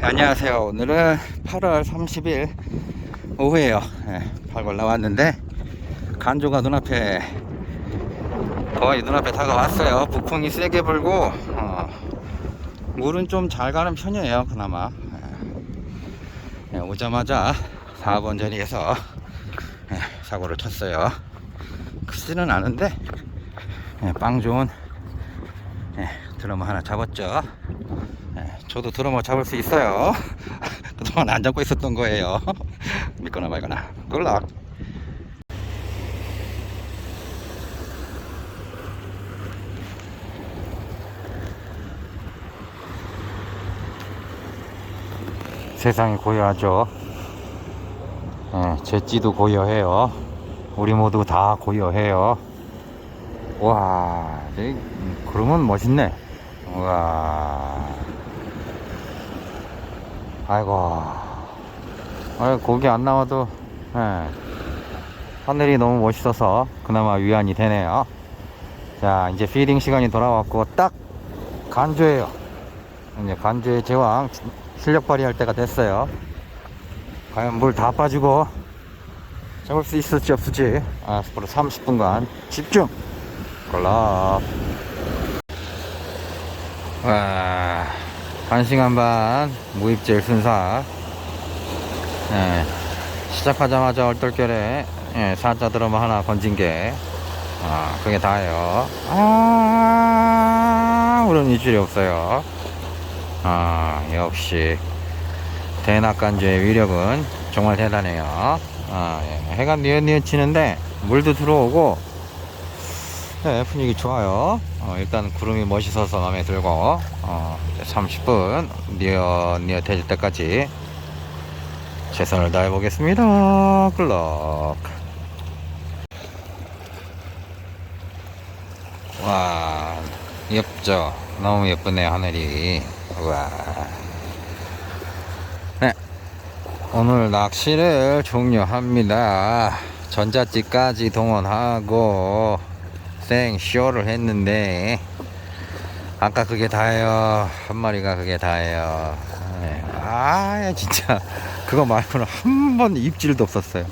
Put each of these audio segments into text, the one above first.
안녕하세요. 오늘은 8월 30일 오후에요. 예, 발굴 나왔는데 간조가 눈앞에 거의 눈앞에 다가왔어요. 북풍이 세게 불고 어, 물은 좀 잘 가는 편이에요. 그나마 예, 예, 오자마자 4번 자리에서 예, 사고를 쳤어요. 크지는 않은데 예, 빵 좋은 예, 드럼 하나 잡았죠. 예, 저도 드러머 잡을 수 있어요. 그동안 안 잡고 있었던 거예요. 믿거나 말거나. 꿀락. 세상이 고요하죠. 예, 제찌도 고요해요. 우리 모두 다 고요해요. 와, 이 구름은 멋있네. 와. 아이고. 아, 고기 안 나와도, 예. 하늘이 너무 멋있어서 그나마 위안이 되네요. 자, 이제 피딩 시간이 돌아왔고, 딱 간조예요. 이제 간조의 제왕 실력 발휘할 때가 됐어요. 과연 물 다 빠지고 잡을 수 있을지 없을지. 아, 앞으로 30분간 집중! 골라. 와, 한 시간 반 무입질 순사. 예, 시작하자마자 얼떨결에 예, 사자 드러머 하나 건진 게, 아, 그게 다예요. 아, 그런 입질이 없어요. 아, 역시 대낙간주의 위력은 정말 대단해요. 아, 예, 해가 뉘엿뉘엿 치는데 물도 들어오고 네, 분위기 좋아요. 어, 일단 구름이 멋있어서 마음에 들고, 어, 이제 30분 뉘엿뉘엿해질 때까지 최선을 다해 보겠습니다. 글럭. 와, 예쁘죠? 너무 예쁘네요, 하늘이. 와. 네. 오늘 낚시를 종료합니다. 전자찌까지 동원하고, 생쇼를 했는데 아까 그게 다예요. 한 마리가 그게 다예요. 네. 아 진짜. 그거 말고는 한 번 입질도 없었어요.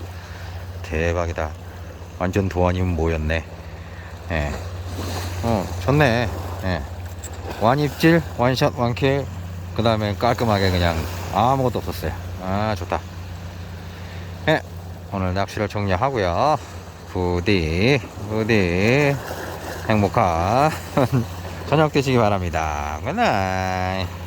대박이다. 완전 도안이면 뭐였네. 예. 어 좋네. 예. 완입질 완샷 완킬. 그 다음에 깔끔하게 그냥 아무것도 없었어요. 아 좋다. 예. 오늘 낚시를 종료하고요 부디 부디 행복한 저녁 되시기 바랍니다. 굿나잇